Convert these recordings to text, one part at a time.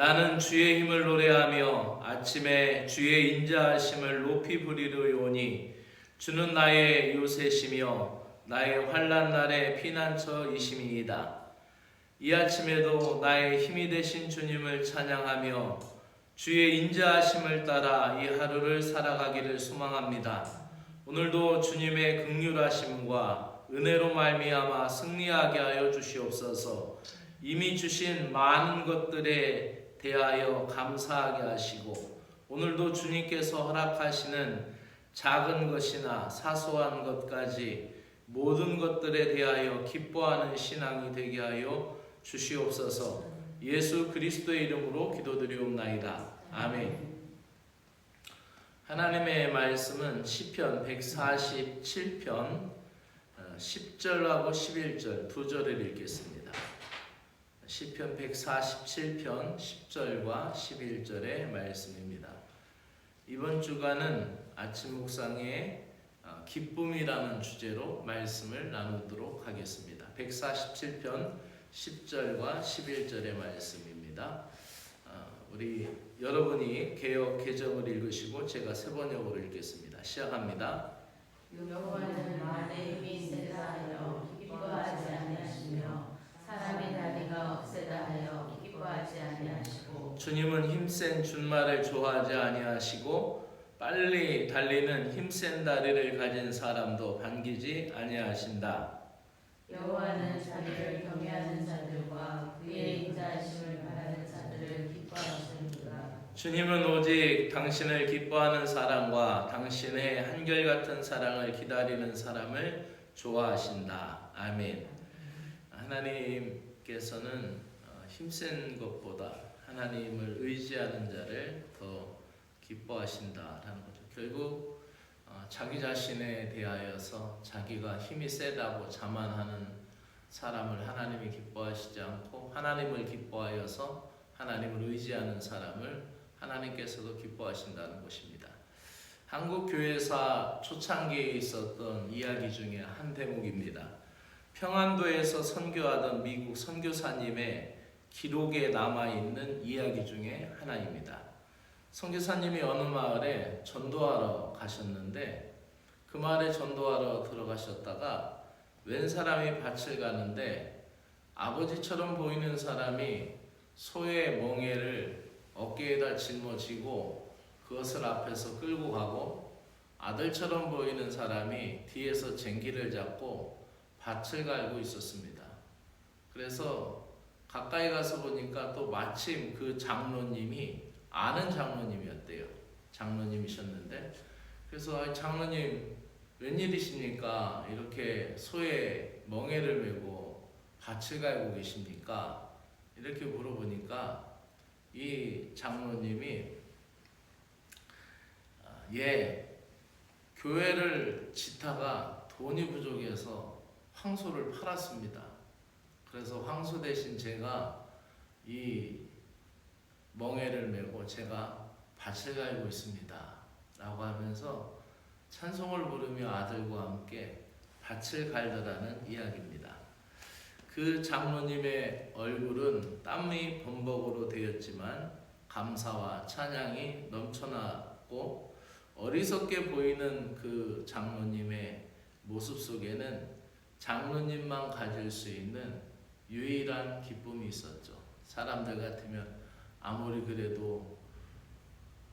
나는 주의 힘을 노래하며 아침에 주의 인자하심을 높이 부리려오니 주는 나의 요새시며 나의 환난 날의 피난처이심이이다. 이 아침에도 나의 힘이 되신 주님을 찬양하며 주의 인자하심을 따라 이 하루를 살아가기를 소망합니다. 오늘도 주님의 극률하심과 은혜로 말미암아 승리하게 하여 주시옵소서. 이미 주신 많은 것들에 대하여 감사하게 하시고 오늘도 주님께서 허락하시는 작은 것이나 사소한 것까지 모든 것들에 대하여 기뻐하는 신앙이 되게 하여 주시옵소서. 예수 그리스도의 이름으로 기도드리옵나이다. 아멘. 하나님의 말씀은 시편 147편 10절하고 11절 두 절을 읽겠습니다. 시편 147편 10절과 11절의 말씀입니다. 이번 주간은 아침 묵상의 어, 기쁨이라는 주제로 말씀을 나누도록 하겠습니다. 147편 10절과 11절의 말씀입니다. 어, 우리 여러분이 개혁 개정을 읽으시고 제가 세 번역으로 읽겠습니다. 시작합니다. 여호와는 만의 힘이 세다 하여 기뻐하지 아니하시며 사람의 다리가 억세다 하여 기뻐하지 아니하시고 주님은 힘센 준말을 좋아하지 아니하시고 빨리 달리는 힘센 다리를 가진 사람도 반기지 아니하신다. 여호와는 자기를 경외하는 자들과 그의 인자하심을 바라는 자들을 기뻐하시는구나 주님은 오직 당신을 기뻐하는 사람과 당신의 한결같은 사랑을 기다리는 사람을 좋아하신다. 아멘. 하나님께서는 어, 힘센 것보다 하나님을 의지하는 자를 더 기뻐하신다라는 거죠. 결국 어, 자기 자신에 대하여서 자기가 힘이 세다고 자만하는 사람을 하나님이 기뻐하시지 않고 하나님을 기뻐하여서 하나님을 의지하는 사람을 하나님께서도 기뻐하신다는 것입니다. 한국 교회사 초창기에 있었던 이야기 중에 한 대목입니다. 평안도에서 선교하던 미국 선교사님의 기록에 남아 있는 이야기 중에 하나입니다. 선교사님이 어느 마을에 전도하러 가셨는데 그 마을에 전도하러 들어가셨다가 웬 사람이 밭을 가는데 아버지처럼 보이는 사람이 소의 멍에를 어깨에다 짊어지고 그것을 앞에서 끌고 가고 아들처럼 보이는 사람이 뒤에서 쟁기를 잡고 밭을 갈고 있었습니다. 그래서 가까이 가서 보니까 또 마침 그 장로님이 아는 장로님이었대요. 장로님이셨는데 그래서 아, 장로님 웬일이십니까? 이렇게 소의 멍에를 메고 밭을 갈고 계십니까? 이렇게 물어보니까 이 장로님이 아, 예 교회를 짓다가 돈이 부족해서 황소를 팔았습니다. 그래서 황소 대신 제가 이 멍에를 메고 제가 밭을 갈고 있습니다. 라고 하면서 찬송을 부르며 아들과 함께 밭을 갈더라는 이야기입니다. 그 장로님의 얼굴은 땀이 범벅으로 되었지만 감사와 찬양이 넘쳐났고 어리석게 보이는 그 장로님의 모습 속에는 장로님만 가질 수 있는 유일한 기쁨이 있었죠. 사람들 같으면 아무리 그래도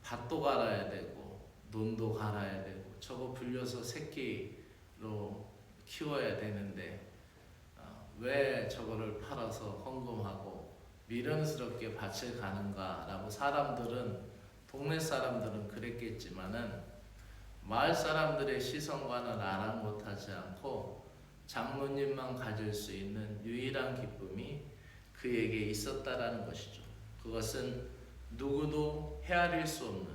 밭도 갈아야 되고 논도 갈아야 되고 저거 불려서 새끼로 키워야 되는데 어, 왜 저거를 팔아서 헌금하고 미련스럽게 밭을 가는가라고 사람들은 동네 사람들은 그랬겠지만은 마을 사람들의 시선과는 아랑곳하지 않고 장로님만 가질 수 있는 유일한 기쁨이 그에게 있었다라는 것이죠. 그것은 누구도 헤아릴 수 없는,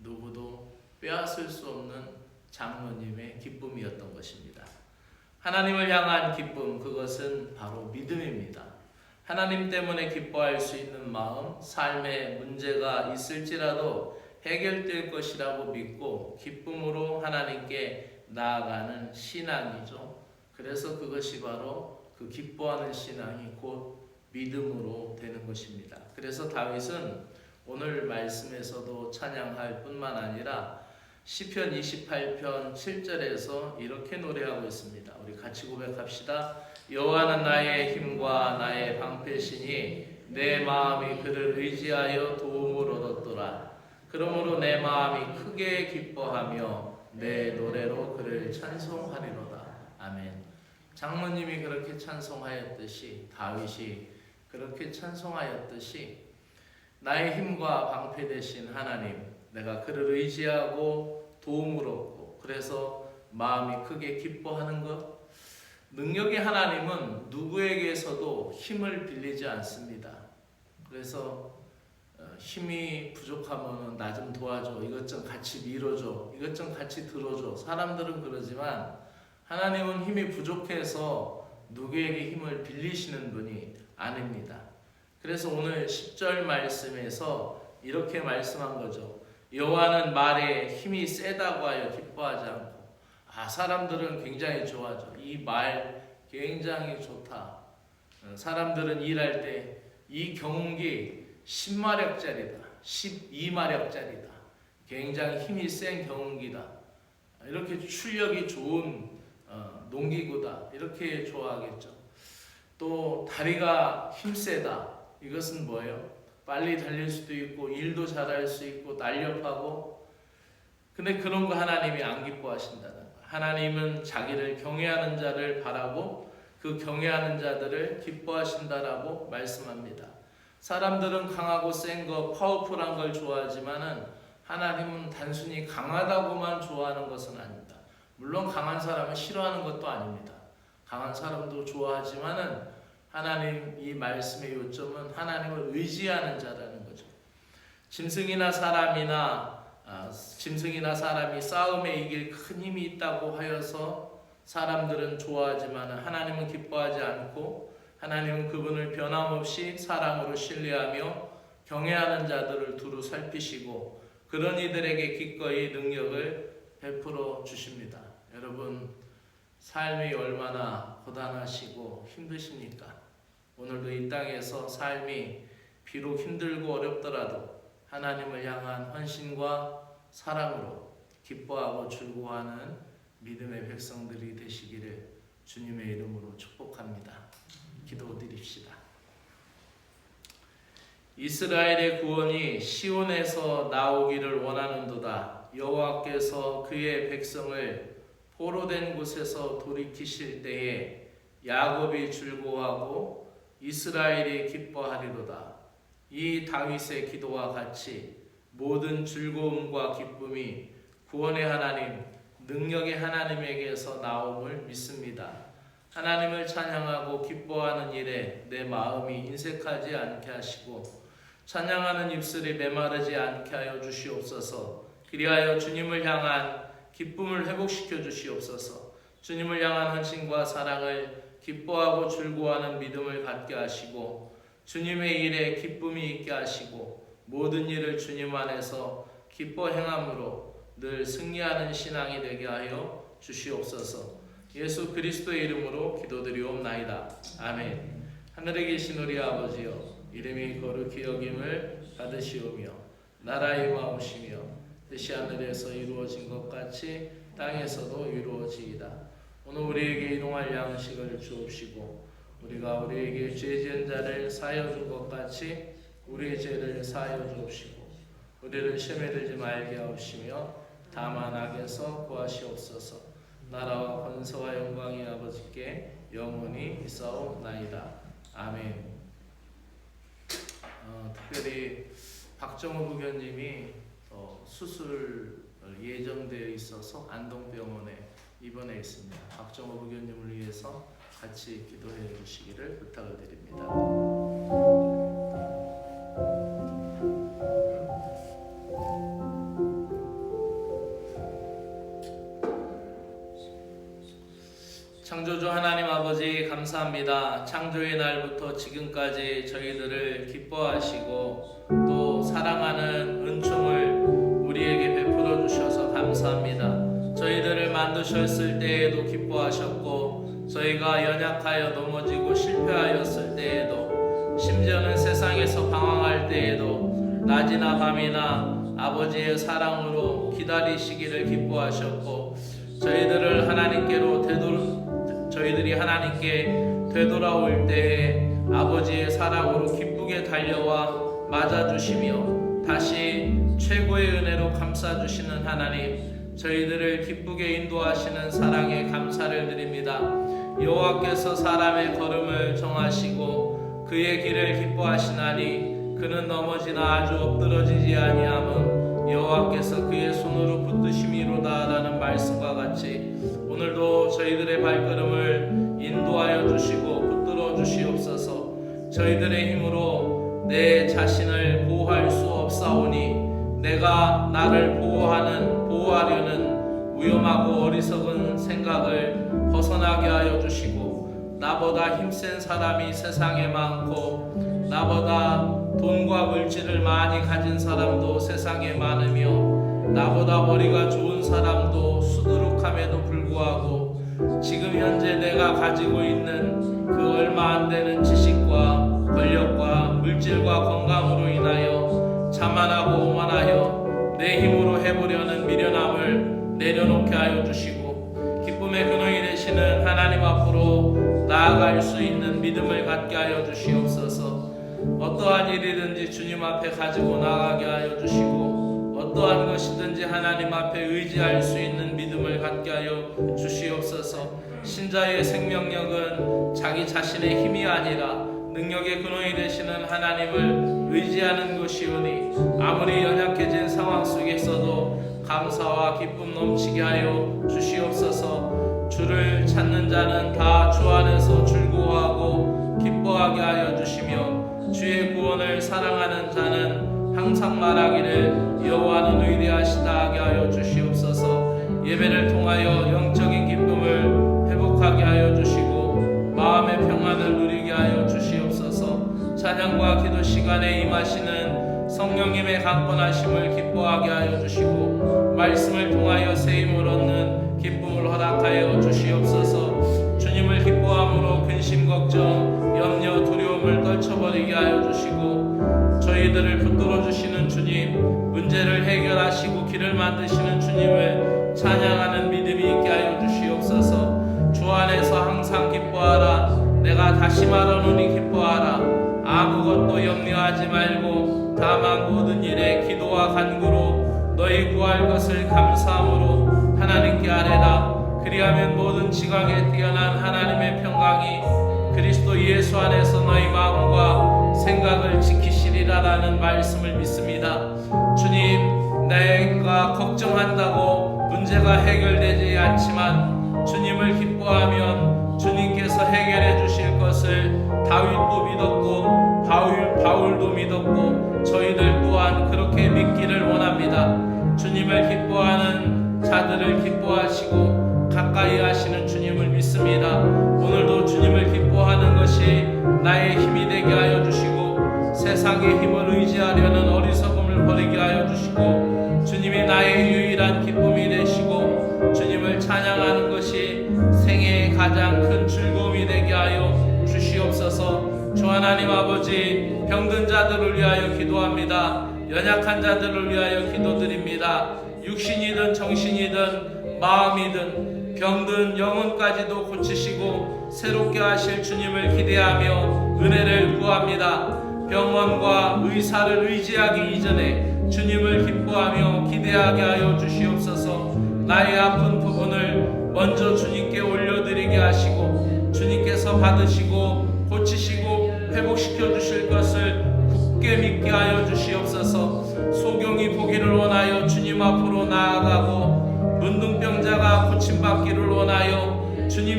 누구도 빼앗을 수 없는 장로님의 기쁨이었던 것입니다. 하나님을 향한 기쁨, 그것은 바로 믿음입니다. 하나님 때문에 기뻐할 수 있는 마음, 삶에 문제가 있을지라도 해결될 것이라고 믿고 기쁨으로 하나님께 나아가는 신앙이죠. 그래서 그것이 바로 그 기뻐하는 신앙이 곧 믿음으로 되는 것입니다. 그래서 다윗은 오늘 말씀에서도 찬양할 뿐만 아니라 시편 28편 7절에서 이렇게 노래하고 있습니다. 우리 같이 고백합시다. 여호와는 나의 힘과 나의 방패시니 내 마음이 그를 의지하여 도움을 얻었도라. 그러므로 내 마음이 크게 기뻐하며 내 노래로 그를 찬송하리로다. 아멘. 장모님이 그렇게 찬송하였듯이 다윗이 그렇게 찬송하였듯이 나의 힘과 방패 되신 하나님, 내가 그를 의지하고 도움을 얻고 그래서 마음이 크게 기뻐하는 것. 능력의 하나님은 누구에게서도 힘을 빌리지 않습니다. 그래서 어, 힘이 부족하면 나 좀 도와줘. 이것 좀 같이 밀어줘. 이것 좀 같이 들어줘. 사람들은 그러지만 하나님은 힘이 부족해서 누구에게 힘을 빌리시는 분이 아닙니다. 그래서 오늘 10절 말씀에서 이렇게 말씀한 거죠. 여호와는 말에 힘이 세다고 하여 기뻐하지 않고 아 사람들은 굉장히 좋아하죠. 이 말 굉장히 좋다. 어, 사람들은 일할 때 이 경운기 10마력짜리다. 12마력짜리다. 굉장히 힘이 센 경운기다. 이렇게 출력이 좋은 어, 농기구다. 이렇게 좋아하겠죠. 또 다리가 힘세다. 이것은 뭐예요? 빨리 달릴 수도 있고 일도 잘할 수 있고 날렵하고 근데 그런 거 하나님이 안 기뻐하신다는 거예요. 하나님은 자기를 경외하는 자를 바라고 그 경외하는 자들을 기뻐하신다라고 말씀합니다. 사람들은 강하고 센 거, 파워풀한 걸 좋아하지만은 하나님은 단순히 강하다고만 좋아하는 것은 아닙니다. 물론 강한 사람을 싫어하는 것도 아닙니다. 강한 사람도 좋아하지만은 하나님 이 말씀의 요점은 하나님을 의지하는 자라는 거죠. 짐승이나 사람이나 아, 짐승이나 사람이 싸움에 이길 큰 힘이 있다고 하여서 사람들은 좋아하지만 하나님은 기뻐하지 않고 하나님은 그분을 변함없이 사랑으로 신뢰하며 경외하는 자들을 두루 살피시고 그런 이들에게 기꺼이 능력을 베풀어 주십니다. 여러분 삶이 얼마나 고단하시고 힘드십니까? 오늘도 이 땅에서 삶이 비록 힘들고 어렵더라도 하나님을 향한 헌신과 사랑으로 기뻐하고 즐거워하는 믿음의 백성들이 되시기를 주님의 이름으로 축복합니다. 기도드립시다. 이스라엘의 구원이 시온에서 나오기를 원하는도다. 여호와께서 그의 백성을 포로된 곳에서 돌이키실 때에 야곱이 즐거워하고 이스라엘이 기뻐하리로다. 이 다윗의 기도와 같이 모든 즐거움과 기쁨이 구원의 하나님, 능력의 하나님에게서 나옴을 믿습니다. 하나님을 찬양하고 기뻐하는 일에 내 마음이 인색하지 않게 하시고 찬양하는 입술이 메마르지 않게 하여 주시옵소서. 그리하여 주님을 향한 기쁨을 회복시켜 주시옵소서. 주님을 향한 헌신과 사랑을 기뻐하고 즐거워하는 믿음을 갖게 하시고 주님의 일에 기쁨이 있게 하시고 모든 일을 주님 안에서 기뻐 행함으로 늘 승리하는 신앙이 되게 하여 주시옵소서. 예수 그리스도의 이름으로 기도드리옵나이다. 아멘. 하늘에 계신 우리 아버지여 이름이 거룩히 여김을 받으시오며 나라의 마오시며 뜻이 하늘에서 이루어진 것 같이 땅에서도 이루어지이다. 오늘 우리에게 이동할 양식을 주옵시고 우리가 우리에게 죄 지은 자를 사여 준것 같이 우리의 죄를 사여 주옵시고 우리를 시험에 들지 말게 하옵시며 다만 악에서 구하시옵소서. 나라와 권세와 영광이 아버지께 영원히 있사옵나이다. 아멘. 어, 특별히 박정호 부교님이 어, 수술 예정되어 있어서 안동병원에 입원해 있습니다. 박정호 부교님을 위해서 같이 기도해 주시기를 부탁을 드립니다. 창조주 하나님 아버지 감사합니다. 창조의 날부터 지금까지 저희들을 기뻐하시고 또 사랑하는 은총을 만드셨을 때에도 기뻐하셨고 저희가 연약하여 넘어지고 실패하였을 때에도 심지어는 세상에서 방황할 때에도 낮이나 밤이나 아버지의 사랑으로 기다리시기를 기뻐하셨고 저희들을 하나님께로 되돌 저희들이 하나님께 되돌아올 때에 아버지의 사랑으로 기쁘게 달려와 맞아주시며 다시 최고의 은혜로 감싸주시는 하나님 저희들을 기쁘게 인도하시는 사랑에 감사를 드립니다. 여호와께서 사람의 걸음을 정하시고 그의 길을 기뻐하시나니 그는 넘어지나 아주 엎드러지지 아니함은 여호와께서 그의 손으로 붙드심이로다라는 말씀과 같이 오늘도 저희들의 발걸음을 인도하여 주시고 붙들어 주시옵소서 저희들의 힘으로 내 자신을 보호할 수 없사오니 내가 나를 보호하는 보호하려는 위험하고 어리석은 생각을 벗어나게 하여 주시고 나보다 힘센 사람이 세상에 많고 나보다 돈과 물질을 많이 가진 사람도 세상에 많으며 나보다 머리가 좋은 사람도 수두룩함에도 불구하고 지금 현재 내가 가지고 있는 그 얼마 안 되는 지식과 권력과 물질과 건강으로 인하여 자만하고 오만하여 내 힘으로 해보려는 미련함을 내려놓게 하여 주시고 기쁨의 근원이 되시는 하나님 앞으로 나아갈 수 있는 믿음을 갖게 하여 주시옵소서. 어떠한 일이든지 주님 앞에 가지고 나가게 하여 주시고 어떠한 것이든지 하나님 앞에 의지할 수 있는 믿음을 갖게 하여 주시옵소서. 신자의 생명력은 자기 자신의 힘이 아니라 능력의 근원이 되시는 하나님을 의지하는 것이오니 아무리 연약해진 상황 속에서도 감사와 기쁨 넘치게 하여 주시옵소서. 주를 찾는 자는 다 주 안에서 즐거워하고 기뻐하게 하여 주시며 주의 구원을 사랑하는 자는 항상 말하기를 여호와는 위대하시다 하게 하여 주시옵소서. 예배를 통하여 영적인 기쁨을 회복하게 하여 주시고 마음의 평안을 찬양과 기도 시간에 임하시는 성령님의 강권하심을 기뻐하게 하여 주시고 말씀을 통하여 새 힘을 얻는 기쁨을 허락하여 주시옵소서. 주님을 기뻐함으로 근심 걱정 염려 두려움을 떨쳐버리게 하여 주시고 저희들을 붙들어 주시는 주님 문제를 해결하시고 길을 만드시는 주님을 찬양하는 믿음이 있게 하여 주시옵소서. 주 안에서 항상 기뻐하라. 내가 다시 말하노니 기뻐하라 아무것도 염려하지 말고 다만 모든 일에 기도와 간구로 너희 구할 것을 감사함으로 하나님께 아뢰라 그리하면 모든 지각에 뛰어난 하나님의 평강이 그리스도 예수 안에서 너희 마음과 생각을 지키시리라라는 말씀을 믿습니다. 주님, 내가 걱정한다고 문제가 해결되지 않지만 주님을 기뻐하면 주님께서 해결해 주실 것을 다윗도 믿었고 바울, 바울도 믿었고 저희들 또한 그렇게 믿기를 원합니다. 주님을 기뻐하는 자들을 기뻐하시고 가까이 하시는 주님을 믿습니다. 오늘도 주님을 기뻐하는 것이 나의 힘이 되게 하여 주시고 세상의 힘을 의지하려는 어리석음을 버리게 하여 주시고 주님이 나의 유일한 기쁨이 되시고 주님을 찬양하는 것이 생애의 가장 큰 즐거움이 주시옵소서 주 하나님 아버지 병든 자들을 위하여 기도합니다. 연약한 자들을 위하여 기도드립니다. 육신이든 정신이든 마음이든 병든 영혼까지도 고치시고 새롭게 하실 주님을 기대하며 은혜를 구합니다. 병원과 의사를 의지하기 이전에 주님을 기뻐하며 기대하게 하여 주시옵소서. 나의 아픈 부분을 먼저 주님께 올려드리게 하시고 주님께서 받으시고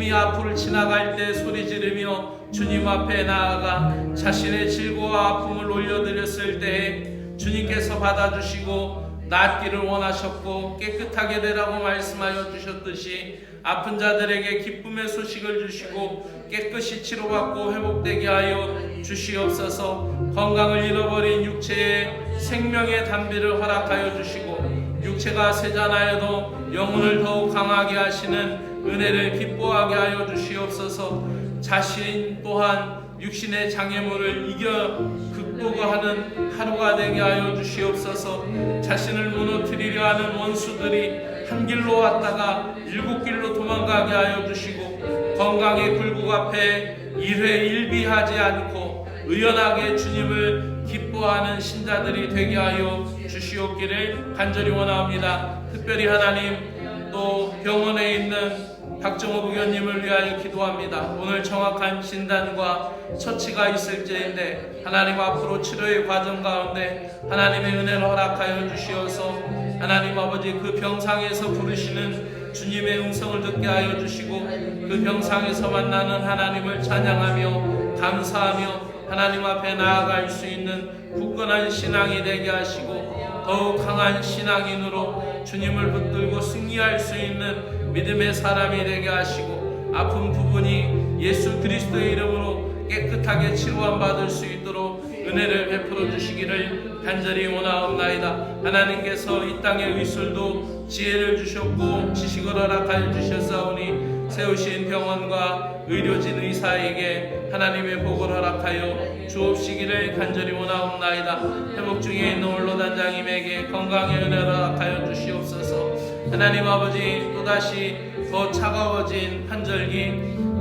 주님이 앞을 지나갈 때 소리 지르며 주님 앞에 나아가 자신의 질고와 아픔을 올려드렸을 때에 주님께서 받아주시고 낫기를 원하셨고 깨끗하게 되라고 말씀하여 주셨듯이 아픈 자들에게 기쁨의 소식을 주시고 깨끗이 치료받고 회복되게 하여 주시옵소서. 건강을 잃어버린 육체에 생명의 담비를 허락하여 주시고 육체가 세잔하여도 영혼을 더욱 강하게 하시는 은혜를 기뻐하게 하여 주시옵소서 자신 또한 육신의 장애물을 이겨 극복하는 하루가 되게 하여 주시옵소서 자신을 무너뜨리려 하는 원수들이 한 길로 왔다가 일곱 길로 도망가게 하여 주시고 건강의 굴곡 앞에 일회 일비하지 않고 의연하게 주님을 기뻐하는 신자들이 되게 하여 주시옵기를 간절히 원하옵니다. 특별히 하나님 또 병원에 있는 박정호 부교님을 위하여 기도합니다. 오늘 정확한 진단과 처치가 있을지인데 하나님 앞으로 치료의 과정 가운데 하나님의 은혜를 허락하여 주시어서 하나님 아버지 그 병상에서 부르시는 주님의 음성을 듣게 하여 주시고 그 병상에서 만나는 하나님을 찬양하며 감사하며 하나님 앞에 나아갈 수 있는 굳건한 신앙이 되게 하시고 더욱 강한 신앙인으로 주님을 붙들고 승리할 수 있는 믿음의 사람이 되게 하시고 아픈 부분이 예수 그리스도의 이름으로 깨끗하게 치료함 받을 수 있도록 은혜를 베풀어 주시기를 간절히 원하옵나이다. 하나님께서 이 땅의 의술도 지혜를 주셨고 지식을 허락하여 주셨사오니 세우신 병원과 의료진 의사에게 하나님의 복을 허락하여 주옵시기를 간절히 원하옵나이다. 회복 중에 있는 원로단장님에게 건강의 은혜를 허락하여 주시옵소서. 하나님 아버지 또다시 더 차가워진 한절기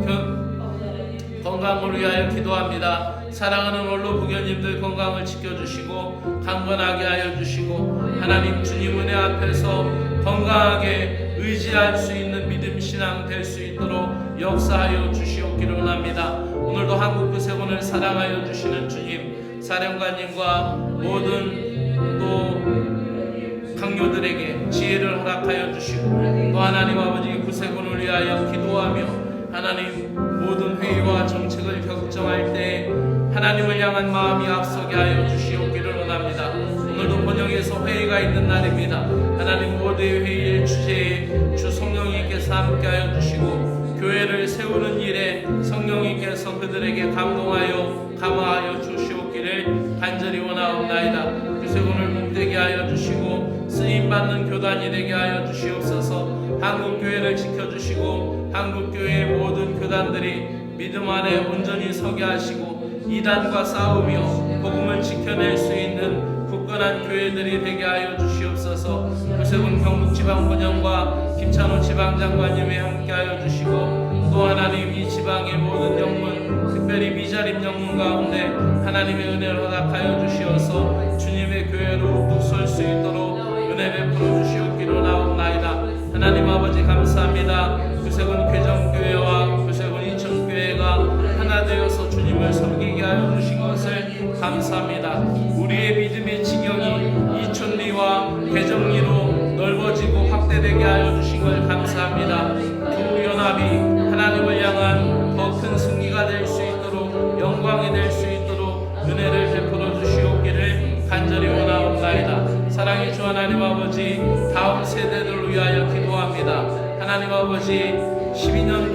견- 건강을 위하여 기도합니다. 사랑하는 원로 부교님들 건강을 지켜주시고 강건하게 하여 주시고 하나님 주님 은혜 앞에서 건강하게 의지할 수 있는 신앙 될 수 있도록 역사하여 주시옵기를 원합니다. 오늘도 한국 구세군을 사랑하여 주시는 주님 사령관님과 모든 또 강요들에게 지혜를 허락하여 주시고 또 하나님 아버지 구세군을 위하여 기도하며 하나님 모든 회의와 정책을 결정할 때 하나님을 향한 마음이 앞서게 하여 주시옵기를 원합니다. 오늘도 번영에서 회의가 있는 날입니다. 하나님 모두의 회의의 주제에 주 성령 님께서 함께하여 주시고 교회를 세우는 일에 성령님께서 그들에게 감동하여 감화하여 주시옵기를 간절히 원하옵나이다. 유세군을 복되게 하여 주시고 쓰임 받는 교단이 되게 하여 주시옵소서. 한국 교회를 지켜주시고 한국 교회의 모든 교단들이 믿음 안에 온전히 서게 하시고 이단과 싸우며 복음을 지켜낼 수 있는 굳건한 교회들이 되게 하여 주시옵소서. 요셉은 경북 지방 본영과 김찬호 지방장관님이 함께하여 주시고 또 하나님 이 지방의 모든 영문 특별히 미자립 영문 가운데 하나님의 은혜를 허락하여 주시어서 주님의 교회로 묵설 수 있도록 은혜 베풀어 주시옵기로 나옵나이다. 하나님 아버지 감사합니다. 구세군 괴정교회와 구세군 이천교회가 하나 되어서 주님을 섬기게 하여 주신 것을 감사합니다. 되게 하여 주신 걸 감사합니다. 두 연합이 하나님을 향한 더 큰 승리가 될 수 있도록 영광이 될 수 있도록 은혜를 베풀어 주시옵기를 간절히 원하옵나이다. 사랑의 주 하나님 아버지 다음 세대들을 위하여 기도합니다. 하나님 아버지 12년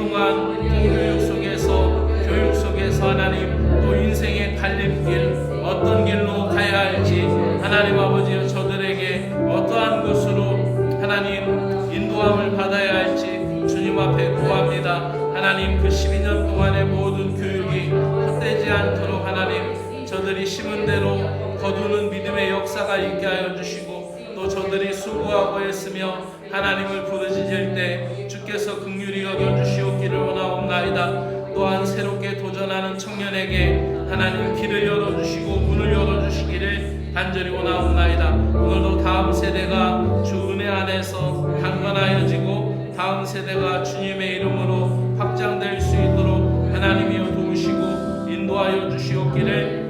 역사가 있게 하여 주시고 또 저들이 수고하고 했으며 하나님을 부르짖을 때 주께서 긍휼히 여겨 주시옵기를 원하옵나이다. 또한 새롭게 도전하는 청년에게 하나님 길을 열어 주시고 문을 열어 주시기를 간절히 원하옵나이다. 오늘도 다음 세대가 주 은혜 안에서 강건하여지고 다음 세대가 주님의 이름으로 확장될 수 있도록 하나님이여 도우시고 인도하여 주시옵기를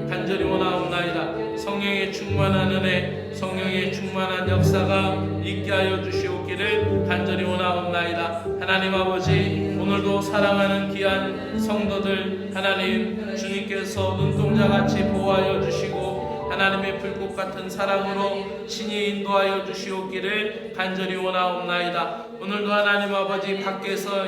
충만한 은혜, 성령의 충만한 역사가 있게 하여 주시옵기를 간절히 원하옵나이다. 하나님 아버지, 오늘도 사랑하는 귀한 성도들 하나님 주님께서 눈동자같이 보호하여 주시고 하나님의 불꽃 같은 사랑으로 신이 인도하여 주시옵기를 간절히 원하옵나이다. 오늘도 하나님 아버지 밖에서